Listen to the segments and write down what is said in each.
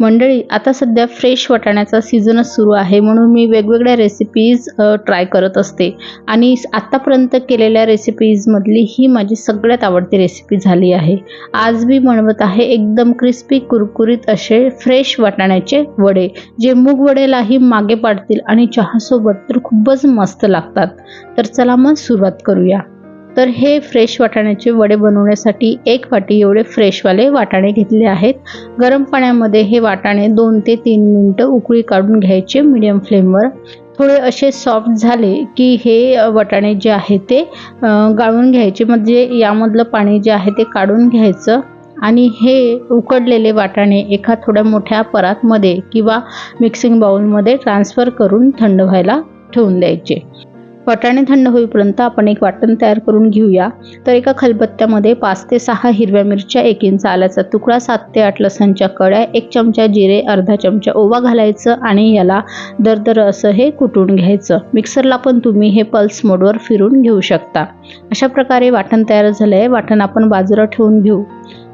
मंडळी आता सध्या फ्रेश वाटाण्याचा सीझनच सुरू आहे म्हणून मी वेगवेगळ्या रेसिपीज ट्राय करत असते. आणि आत्तापर्यंत केलेल्या रेसिपीजमधली ही माझी सगळ्यात आवडती रेसिपी झाली आहे. आज मी बनवत आहे एकदम क्रिस्पी कुरकुरीत असे फ्रेश वाटाण्याचे वडे जे मूग वडेलाही मागे पाडतील आणि चहासोबत तर खूपच मस्त लागतात. तर चला मग सुरुवात करूया. तर हे फ्रेश वाटाण्याचे वडे बनवण्यासाठी एक वाटी एवढे फ्रेशवाले वाटाणे घेतले आहेत. गरम पाण्यामध्ये हे वाटाणे दोन ते तीन मिनटं उकळी काढून घ्यायचे मिडियम फ्लेमवर थोडे असे सॉफ्ट झाले की हे वाटाणे जे आहे ते गाळून घ्यायचे. म्हणजे यामधलं पाणी जे आहे ते काढून घ्यायचं. आणि हे उकडलेले वाटाणे एका थोड्या मोठ्या परातमध्ये किंवा मिक्सिंग बाउलमध्ये ट्रान्सफर करून थंड व्हायला ठेवून द्यायचे. वाटाणे थंड होईपर्यंत आपण एक वाटण तयार करून घेऊया. तर एका खलबत्त्यामध्ये पाच ते सहा हिरव्या मिरच्या एक इंच आल्याचा तुकडा सात ते आठ लसणच्या कळ्या एक चमचा जिरे अर्धा चमचा ओवा घालायचं आणि याला दरदर असं हे कुटून घ्यायचं. मिक्सरला पण तुम्ही हे पल्स मोडवर फिरून घेऊ शकता. अशा प्रकारे वाटण तयार झालं आहे वाटण आपण बाजूला ठेवून घेऊ.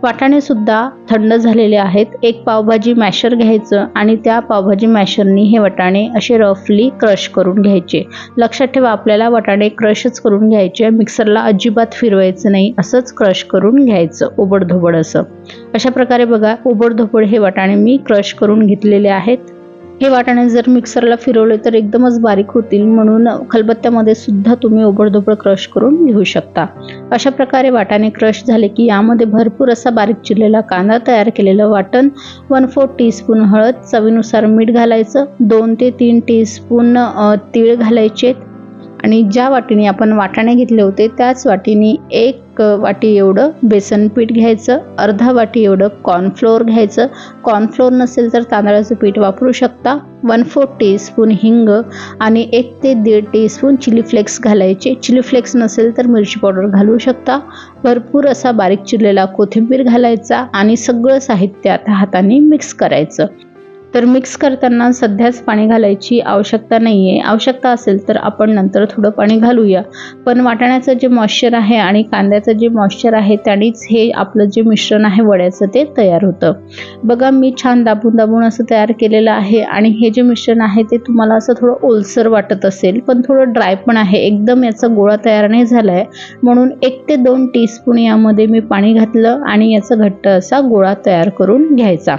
वाटाणे सुद्धा थंड झालेले आहेत. एक पावभाजी मॅशर घ्यायचं आणि त्या पावभाजी मॅशरनी हे वाटाणे असे रफली क्रश करून घ्यायचे. लक्षात ठेवा आपल्याला वाटाणे क्रशच करून घ्यायचे मिक्सरला अजिबात फिरवायचं नाही असंच क्रश करून घ्यायचं ओबडधोबड असं. अशा प्रकारे बघा ओबडधोबड हे वाटाणे मी क्रश करून घेतलेले आहेत. हे वाटाणे जर मिक्सरला फिरवले तर एकदमच बारीक होतील म्हणून खलबत्त्यामध्ये सुद्धा तुम्ही ओबडधोबड क्रश करून घेऊ शकता. अशा प्रकारे वाटाणे क्रश झाले की यामध्ये भरपूर असा बारीक चिरलेला कांदा तयार केलेलं वाटण वन फोर टीस्पून हळद चवीनुसार मीठ घालायचं दोन ते तीन टीस्पून तीळ घालायचे आणि ज्या वाटीने आपण वाटाणे घेतले होते त्याच वाटीने एक वाटी एवढं बेसन पीठ घ्यायचं अर्धा वाटी एवढं कॉर्नफ्लोअर घ्यायचं. कॉर्नफ्लोअर नसेल तर तांदळाचं पीठ वापरू शकता. वन फोर टीस्पून हिंग आणि एक ते दीड टीस्पून चिली फ्लेक्स घालायचे. चिली फ्लेक्स नसेल तर मिरची पावडर घालू शकता. भरपूर असा बारीक चिरलेला कोथिंबीर घालायचा आणि सगळं साहित्य आता हाताने मिक्स करायचं. तर मिक्स करताना सध्याच पाणी घालायची आवश्यकता नाही आहे आवश्यकता असेल तर आपण नंतर थोडं पाणी घालूया. पण वाटाण्याचं जे मॉइश्चर आहे आणि कांद्याचं जे मॉइश्चर आहे त्यानेच हे आपलं जे मिश्रण आहे वड्याचं ते तयार होतं. बघा मी छान दाबून दाबून असं तयार केलेलं आहे आणि हे जे मिश्रण आहे ते तुम्हाला असं थोडं ओलसर वाटत असेल पण थोडं ड्राय पण आहे. एकदम याचा गोळा तयार नाही झाला आहे म्हणून एक ते दोन टीस्पून यामध्ये मी पाणी घातलं आणि याचा घट्ट असा गोळा तयार करून घ्यायचा.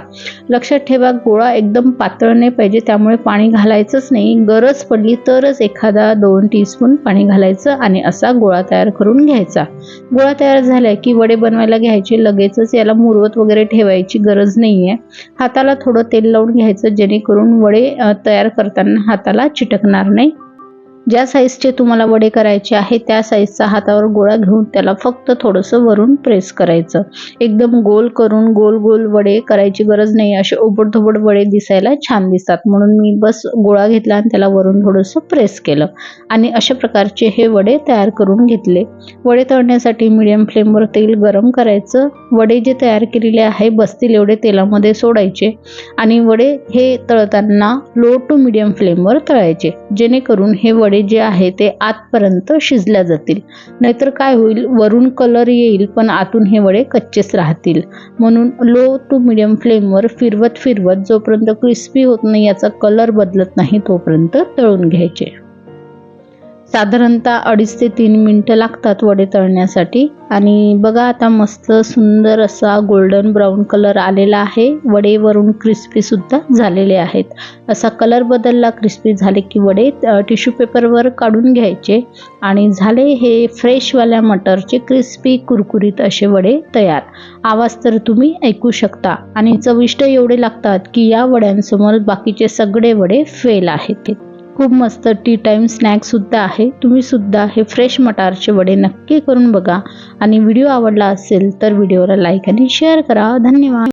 लक्षात ठेवा गोळा एक एकदम पातळ नाही पाहिजे त्यामुळे पाणी घालायचंच नाही. गरज पडली तरच एखादा दोन टीस्पून पाणी घालायचं आणि असा गोळा तयार करून घ्यायचा. गोळा तयार झाला की वडे बनवायला घ्यायचे लगेचच याला मुरवत वगैरे ठेवायची गरज नाही आहे हाताला थोडं तेल लावून घ्यायचं जेणेकरून वडे तयार करताना हाताला चिटकणार नाही. ज्या साईजचे तुम्हाला वडे करायचे आहे त्या साईजचा हातावर गोळा घेऊन त्याला फक्त थोडंसं वरून प्रेस करायचं. एकदम गोल करून गोल गोल वडे करायची गरज नाही असे ओबडधोबड वडे दिसायला छान दिसतात. म्हणून मी बस गोळा घेतला आणि त्याला वरून थोडंसं प्रेस केलं. आणि अशा प्रकारचे हे वडे तयार करून घेतले. वडे तळण्यासाठी मिडियम फ्लेमवर तेल गरम करायचं. वडे जे तयार केलेले आहे बसतील एवढे तेलामध्ये सोडायचे. आणि वडे हे तळताना लो टू मिडियम फ्लेमवर तळायचे. जेणेकरून हे वडे जे आहे ते आतपर्यंत शिजल्या जातील. नाहीतर काय होईल? वरून कलर येईल पण आतून हे वडे कच्चेच राहतील. म्हणून लो टू मिडियम फ्लेमवर फिरवत फिरवत जोपर्यंत क्रिस्पी होत नाही याचा कलर बदलत नाही तोपर्यंत तळून घ्यायचे. साधारणतः अडीच ते तीन मिनटं लागतात वडे तळण्यासाठी. आणि बघा आता मस्त सुंदर असा गोल्डन ब्राऊन कलर आलेला आहे. वडे वरून क्रिस्पीसुद्धा झालेले आहेत. असा कलर बदलला क्रिस्पी झाले की वडे टिश्यू पेपरवर काढून घ्यायचे. आणि झाले हे फ्रेशवाल्या मटरचे क्रिस्पी कुरकुरीत असे वडे तयार. आवाज तर तुम्ही ऐकू शकता. आणि चविष्ट एवढे लागतात की या वड्यांसमोर बाकीचे सगळे वडे फेल आहेत. खूप मस्त टी टाईम स्नॅक्ससुद्धा आहे. तुम्ही सुद्धा हे फ्रेश मटारचे वडे नक्की करून बघा. आणि व्हिडिओ आवडला असेल तर व्हिडिओला लाईक आणि शेअर करा. धन्यवाद.